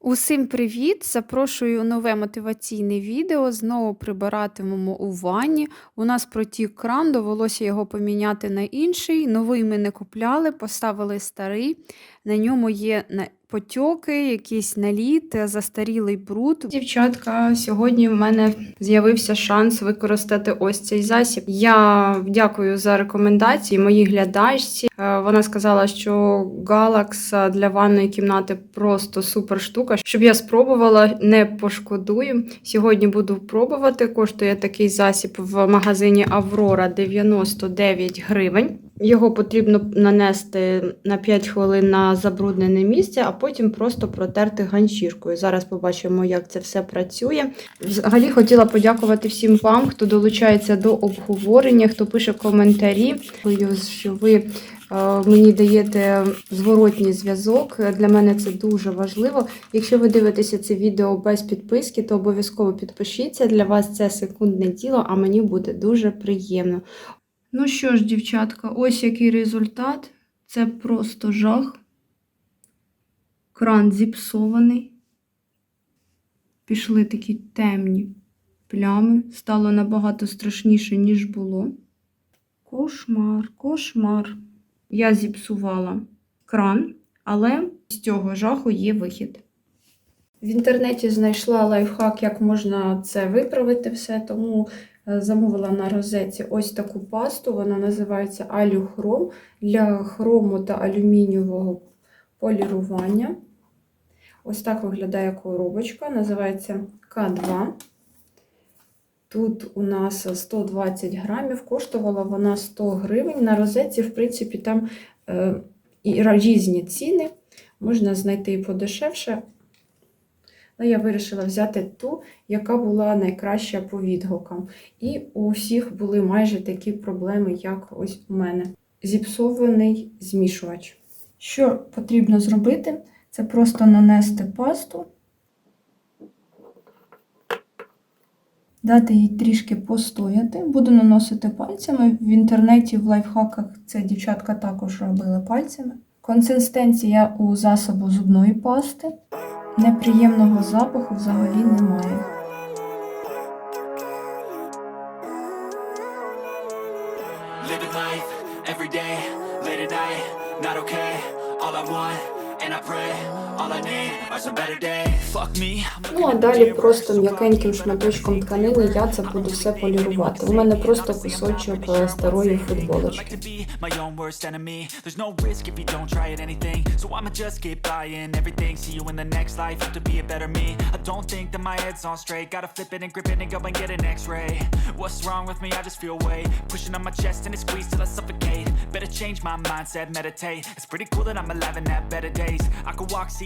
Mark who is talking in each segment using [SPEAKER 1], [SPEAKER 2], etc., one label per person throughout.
[SPEAKER 1] Усім привіт! Запрошую нове мотиваційне відео. Знову прибиратимемо у ванні. У нас протік кран, довелося його поміняти на інший. Новий ми не купляли, поставили старий. На ньому є потьоки, якийсь наліт, застарілий бруд. Дівчатка, сьогодні в мене з'явився шанс використати ось цей засіб. Я дякую за рекомендації моїй глядачці. Е, Вона сказала, що Galax для ванної кімнати просто супер штука. Щоб я спробувала, не пошкодую. Сьогодні буду пробувати. Коштує такий засіб в магазині Аврора 99 гривень. Його потрібно нанести на 5 хвилин на забруднене місце, а потім просто протерти ганчіркою. Зараз побачимо, як це все працює. Взагалі хотіла подякувати всім вам, хто долучається до обговорення, хто пише коментарі. Що ви е, мені даєте зворотній зв'язок. Для мене це дуже важливо. Якщо ви дивитеся це відео без підписки, то обов'язково підпишіться. Для вас це секундне діло, а мені буде дуже приємно. Ну що ж, дівчатка, ось який результат. Це просто жах. Кран зіпсований. Пішли такі темні плями. Стало набагато страшніше, ніж було. Кошмар, кошмар. Я зіпсувала кран, але з цього жаху є вихід. В інтернеті знайшла лайфхак, як можна це виправити все, тому замовила на розетці ось таку пасту. Вона називається Алюхром для хрому та алюмінієвого полірування. Ось так виглядає коробочка, називається К2. Тут у нас 120 грамів, коштувала вона 100 гривень. На розетці, в принципі, там е, і різні ціни. Можна знайти і подешевше. Але я вирішила взяти ту, яка була найкраща по відгукам. І у всіх були майже такі проблеми, як ось у мене. Зіпсований змішувач. Що потрібно зробити? Це просто нанести пасту, дати їй трішки постояти. Буду наносити пальцями. В інтернеті, в лайфхаках це дівчатка також робили пальцями. Консистенція у засобу зубної пасти. Неприємного запаху взагалі немає.
[SPEAKER 2] Every day, late at night, not okay. All I want, and I pray,
[SPEAKER 1] Ну а далі просто м'якеньким шматочком тканини я це буду все полірувати. У мене просто кусочок е, старої футболочки.
[SPEAKER 2] Better change my mindset, meditate. It's pretty cool that I'm alive and have better days. I could walk, see,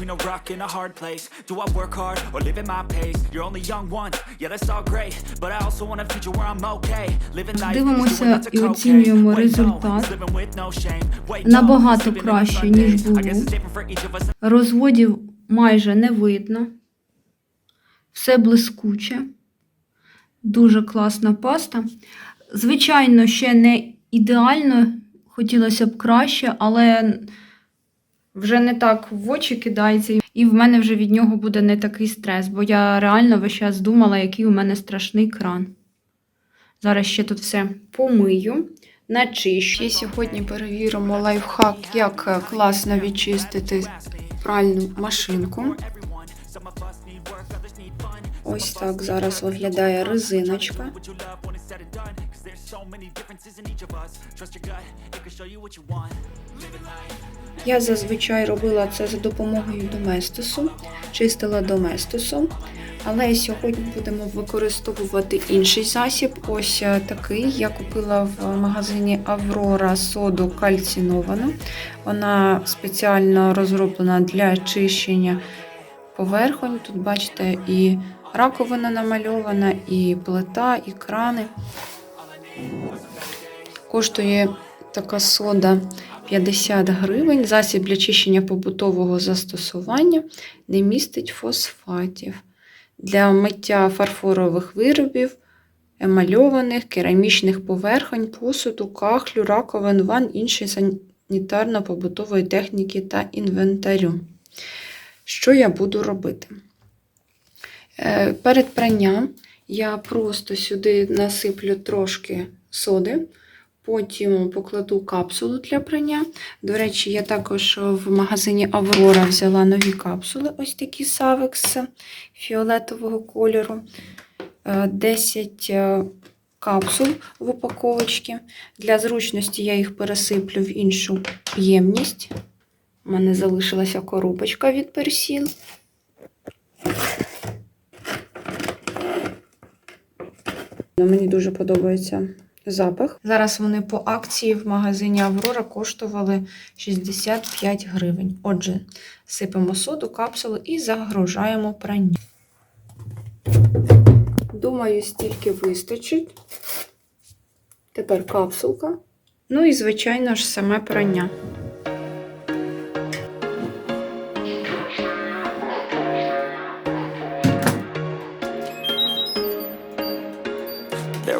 [SPEAKER 2] between a rock and a hard place. Do I work hard or live at my pace? You're only young once, yeah, that's all great. But I also want a future where I'm okay. Living life,
[SPEAKER 1] Дивимося і оцінюємо результат. Набагато краще, ніж було. Розводів майже не видно. Все блискуче. Дуже класна паста. Звичайно, ще не ідеально, хотілося б краще, але вже не так в очі кидається. І в мене вже від нього буде не такий стрес, бо я реально весь час думала, який у мене страшний кран. Зараз ще тут все помию, начищу. Сьогодні перевіримо лайфхак, як е, класно відчистити пральну машинку. Ось так зараз виглядає резиночка. Я зазвичай робила це за допомогою доместосу, чистила доместосом. Але сьогодні будемо використовувати інший засіб. Ось е, такий. Я купила в магазині Аврора соду кальціновану. Вона спеціально розроблена для чищення поверхонь. Тут бачите, і раковина намальована, і плита, і крани. Коштує така сода 50 гривень. Засіб для чищення побутового застосування не містить фосфатів. Для миття фарфорових виробів, емальованих, керамічних поверхонь, посуду, кахлю, раковин, ван, іншої санітарно-побутової техніки та інвентарю. Що я буду робити? Е, Перед пранням я просто сюди насиплю трошки соди, потім покладу капсулу для прання. До речі, я також в магазині Аврора взяла нові капсули, ось такі Савекс фіолетового кольору. Е, 10 е, капсул в упаковочці. Для зручності я їх пересиплю в іншу ємність. У мене залишилася коробочка від персіл. Мені дуже подобається запах. Зараз вони по акції в магазині Аврора коштували 65 гривень. Отже, сипемо соду, капсулу і загружаємо прання. Думаю, стільки вистачить. Тепер капсулка. Ну і, звичайно ж, саме прання.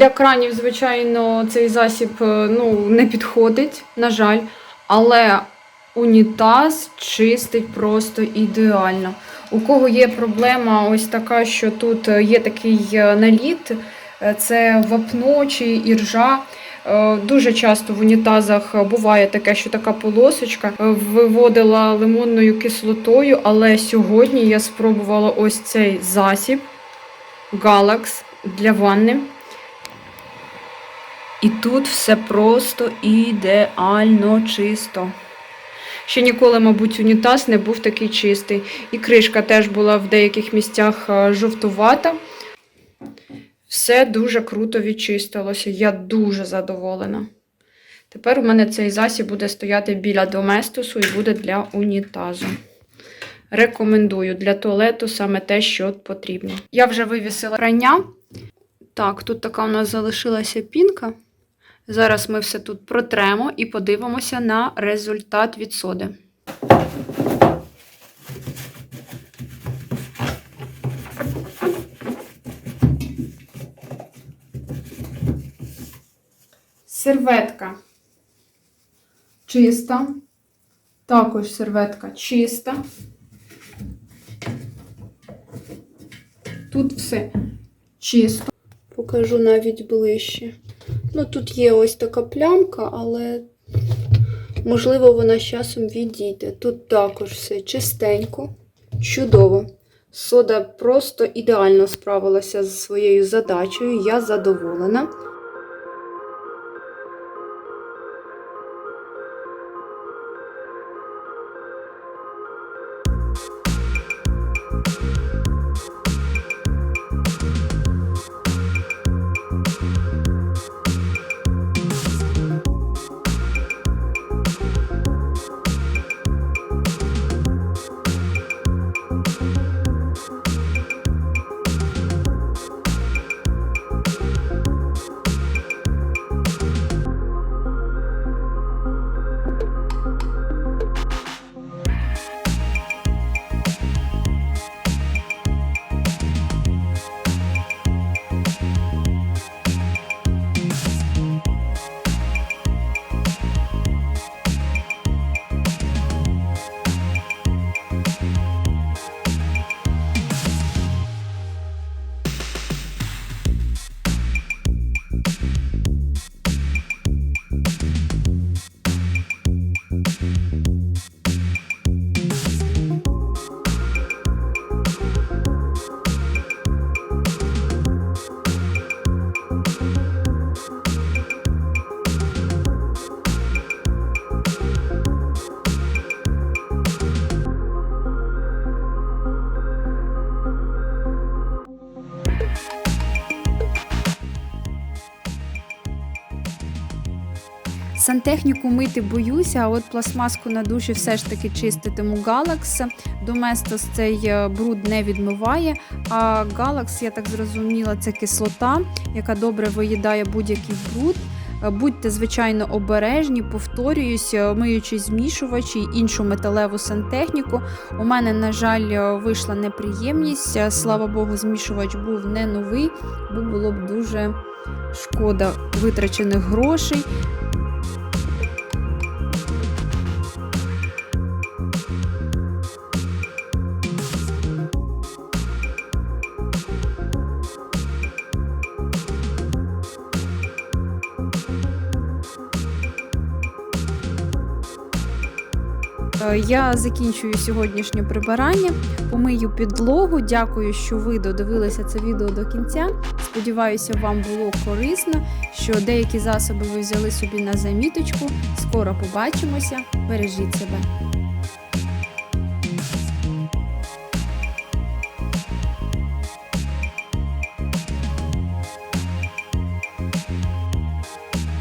[SPEAKER 1] Для кранів, звичайно, цей засіб е, ну, не підходить, на жаль, але унітаз чистить просто ідеально. У кого є проблема ось така, що тут е, є такий е, наліт, це вапно чи іржа. Дуже часто в унітазах буває таке, що така полосочка виводила лимонною кислотою, але сьогодні я спробувала ось цей засіб Galax для ванни. І тут все просто ідеально чисто. Ще ніколи, мабуть, унітаз не був такий чистий. І кришка теж була в деяких місцях е, жовтувата. Все дуже круто відчистилося. Я дуже задоволена. Тепер у мене цей засіб буде стояти біля доместосу і буде для унітазу. Рекомендую для туалету саме те, що потрібно. Я вже вивісила прання. Так, тут така у нас залишилася пінка. Зараз ми все тут протремо і подивимося на результат від соди. Серветка чиста. Також серветка чиста. Тут все чисто. Покажу навіть ближче. Ну, тут є ось така плямка, але можливо вона з часом відійде. Тут також все чистенько, чудово. Сода просто ідеально справилася зі своєю задачею. Я задоволена. Сантехніку мити боюся, а от пластмаску на душі все ж таки чиститиму Galax. Доместос цей е, бруд не відмиває. А Galax, я так зрозуміла, це кислота, яка добре виїдає будь-який бруд. Е, Будьте звичайно обережні, повторююсь, е, миючи змішувачі іншу металеву сантехніку. У мене, на жаль, вийшла неприємність. Слава Богу, змішувач був не новий, бо було б дуже шкода витрачених грошей. Я закінчую сьогоднішнє прибирання, помию підлогу. Дякую, що ви додивилися це відео до кінця. Сподіваюся, вам було корисно, що деякі засоби ви взяли собі на заміточку. Скоро побачимося. Бережіть себе.